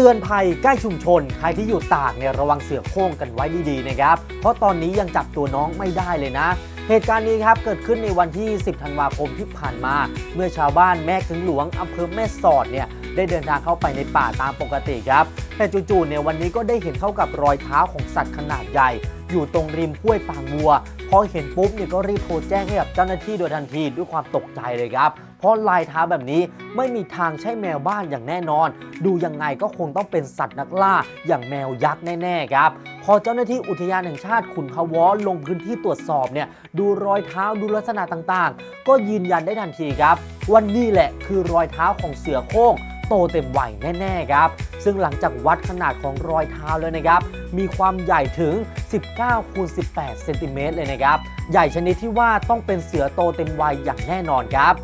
เตือนภัยใกล้ชุมชน ใครที่อยู่ตากเนี่ยระวังเสือโคร่งกันไว้ดีๆนะครับ เพราะตอนนี้ยังจับตัวน้องไม่ได้เลยนะ เหตุการณ์นี้ครับเกิดขึ้นในวันที่ 10 ธันวาคมที่ผ่านมา เมื่อชาวบ้านแม่กึงหลวงอำเภอแม่สอดเนี่ยได้เดินทางเข้าไปในป่าตามปกติครับ แต่จู่ๆเนี่ยวันนี้ก็ได้เห็นเข้ากับรอยเท้าของสัตว์ขนาดใหญ่ อยู่ตรงริมห้วยปางวัว พอเห็นปุ๊บเนี่ยก็รีบโทรแจ้งให้กับเจ้าหน้าที่โดยทันทีด้วยความตกใจเลยครับ เพราะลายเท้าแบบนี้ไม่มีทางใช่แมวบ้านอย่างแน่นอน ดูยังไงก็คงต้องเป็นสัตว์นักล่าอย่างแมวยักษ์แน่ๆครับพอเจ้าหน้าที่อุทยานแห่งชาติขุนเขาวอลงพื้นที่ตรวจสอบเนี่ยดูรอยเท้าดูลักษณะต่างๆ ก็ยืนยันได้ทันทีครับว่านี่แหละคือรอยเท้าของเสือโคร่ง โตเต็มวัยแน่ๆครับ ซึ่งหลังจากวัดขนาดของรอยเท้าเลยนะครับ มีความใหญ่ถึง 19คูณ18 เซนติเมตรเลยนะครับ ใหญ่ชนิดที่ว่าต้องเป็นเสือโตเต็มวัยอย่างแน่นอนครับ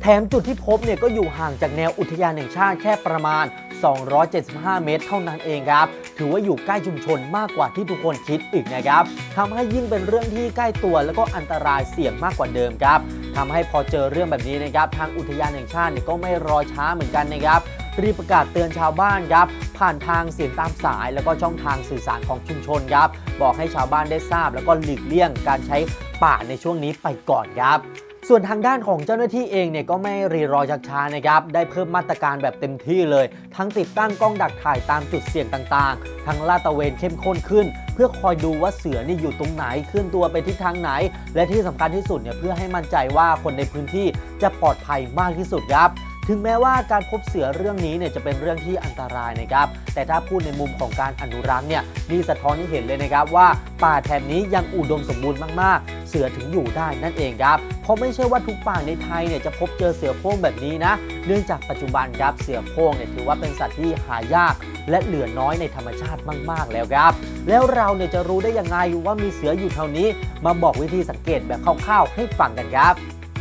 แถมจุดที่พบเนี่ยก็อยู่ห่างจากแนวอุทยานแห่งชาติแค่ประมาณ 275 เมตร เท่านั้นเองครับ ถือว่าอยู่ใกล้ชุมชนมากกว่าที่ทุกคนคิดอีกนะครับทำให้ยิ่งเป็นเรื่องที่ใกล้ตัวแล้วก็อันตรายเสี่ยงมากกว่าเดิมครับทำให้พอเจอเรื่องแบบนี้นะครับ ทางอุทยานแห่งชาติเนี่ยก็ไม่รอช้าเหมือนกันนะครับ รีบประกาศเตือนชาวบ้านครับผ่านทางเสียงตามสาย แล้วก็ช่องทางสื่อสารของชุมชนครับบอกให้ชาวบ้านได้ทราบ แล้วก็หลีกเลี่ยงการใช้ป่าในช่วงนี้ไปก่อนครับส่วนทางด้านของเจ้าหน้าที่เองเนี่ยก็ไม่รีรอชักช้านะครับ ได้เพิ่มมาตรการแบบเต็มที่เลย ทั้งติดตั้งกล้องดักถ่ายตามจุดเสี่ยงต่างๆ ทั้งลาดตระเวนเข้มข้นขึ้น เพื่อคอยดูว่าเสือนี่อยู่ตรงไหนเคลื่อนตัวไปทิศทางไหน และที่สำคัญที่สุดเนี่ยเพื่อให้มั่นใจว่าคนในพื้นที่จะปลอดภัยมากที่สุดครับ ถึงแม้ว่าการพบเสือเรื่องนี้เนี่ยจะเป็นเรื่องที่อันตรายนะครับ แต่ถ้าพูดในมุมของการอนุรักษ์เนี่ยนี่สะท้อนให้เห็นเลยนะครับว่าป่าแถบนี้ยังอุดมสมบูรณ์มากๆ เสือถึงอยู่ได้นั่นเองครับ เพราะไม่ใช่ว่าทุกป่าในไทยเนี่ยจะพบเจอเสือโคร่งแบบนี้นะ เนื่องจากปัจจุบันครับเสือโคร่งเนี่ยถือว่าเป็นสัตว์ที่หายาก และเหลือน้อยในธรรมชาติมาก ๆ แล้วครับ แล้วเราเนี่ยจะรู้ได้ยังไงว่ามีเสืออยู่แถวนี้ มาบอกวิธีสังเกตแบบคร่าวๆให้ฟังกันครับ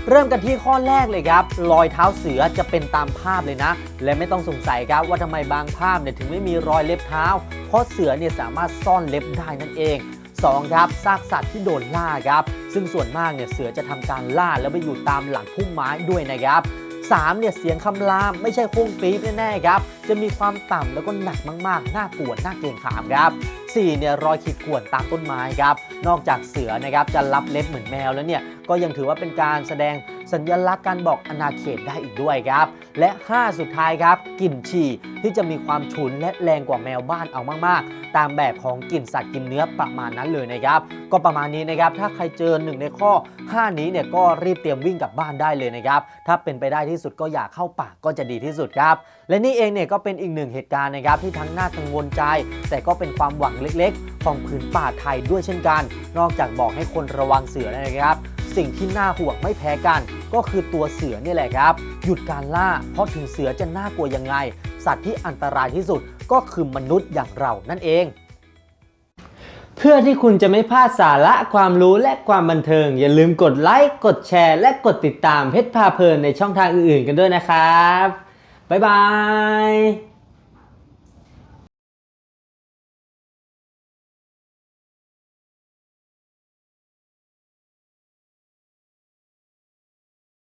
เริ่มกันที่ข้อแรกเลยครับรอยเท้าเสือจะเป็นตามภาพเลยนะ และไม่ต้องสงสัยครับว่าทำไมบางภาพเนี่ยถึงไม่มีรอยเล็บเท้า เพราะเสือเนี่ยสามารถซ่อนเล็บได้นั่นเอง 2. ครับซากสัตว์ที่โดนล่าครับซึ่งส่วนมากเนี่ยเสือจะทำการล่าแล้วไปอยู่ตามหลังพุ่มไม้ด้วยนะครับ 3. เนี่ยเสียงคำรามไม่ใช่โค้งปี๊บแน่ๆครับ จะมีความต่ำแล้วก็หนักมากๆ น่าปวดน่าเกรงขามครับ 4. เนี่ยรอยขีดข่วนตามต้นไม้ครับ นอกจากเสือนะครับจะรับเล็บเหมือนแมวแล้วเนี่ยก็ยังถือว่าเป็นการแสดง สัญลักษณ์การบอกอาณาเขตได้อีกด้วยครับ และ 5 สุดท้ายครับกลิ่นฉี่ที่จะมีความฉุนและแรงกว่าแมวบ้านเอามากๆ ตามแบบของกลิ่นสัตว์กินเนื้อประมาณนั้นเลยนะครับ ก็ประมาณนี้นะครับ ถ้าใครเจอหนึ่งในข้อ 5 นี้เนี่ยก็รีบเตรียมวิ่งกลับบ้านได้เลยนะครับ ถ้าเป็นไปได้ที่สุดก็อย่าเข้าป่าก็จะดีที่สุดครับ และนี่เองเนี่ยก็เป็นอีกหนึ่งเหตุการณ์นะครับที่ทั้งน่ากังวลใจ แต่ก็เป็นความหวังเล็กๆ ของผืนป่าไทยด้วยเช่นกัน นอกจากบอกให้คนระวังเสือแล้วนะครับ สิ่งที่น่าห่วงไม่แพ้กัน ก็คือตัวเสือนี่แหละครับ หยุดการล่า เพราะถึงเสือจะน่ากลัวยังไง สัตว์ที่อันตรายที่สุดก็คือมนุษย์อย่างเรานั่นเอง เพื่อที่คุณจะไม่พลาดสาระความรู้และความบันเทิง อย่าลืมกดไลค์กดแชร์ และกดติดตามเพชรพาเพลินในช่องทางอื่นๆ กันด้วยนะครับบ๊ายบาย